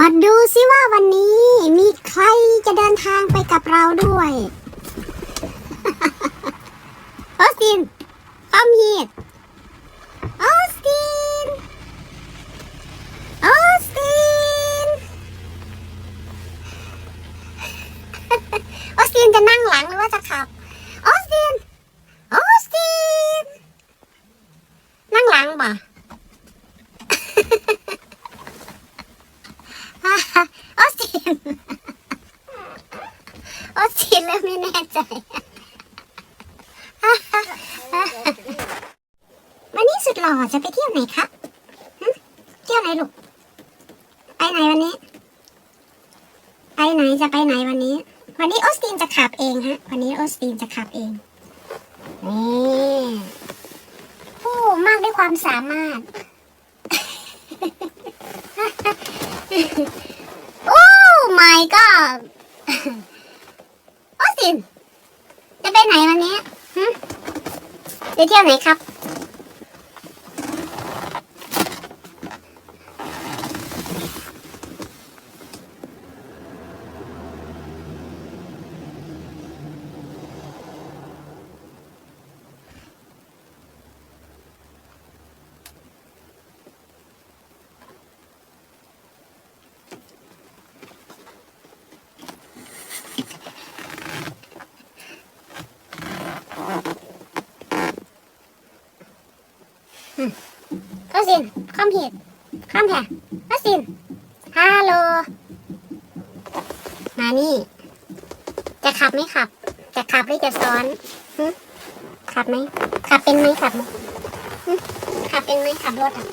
มาดูซิว่าวันนี้มีใครจะเดินทางไปกับเราด้วยออสติน come here ออสติน ออสติน ออสตินจะนั่งหลังหรือว่าจะขับ ออสติน ออสติน นั่งหลังป่ะ ออสตินออสตินเริ่มไม่แน่ใจ วันนี้สุดหล่อจะไปเที่ยวไหนคะเที่ยวไหนลูก ไปไหนวันนี้ ไปไหนจะไปไหนวันนี้ วันนี้ออสตินจะขับเองฮะ วันนี้ออสตินจะขับเอง นี่ผู้มากด้วยความสามารถ my god ออสิน จะไปไหนวันนี้หึไปเที่ยวไหนครับ ก็สินคอมผิดข้ามแผ่ก็สินฮัลโหลมานี่ จะขับไม่ขับ จะขับหรือจะซ้อนขับไหมขับเป็นไหมขับไหมขับเป็นไหมขับรถอะ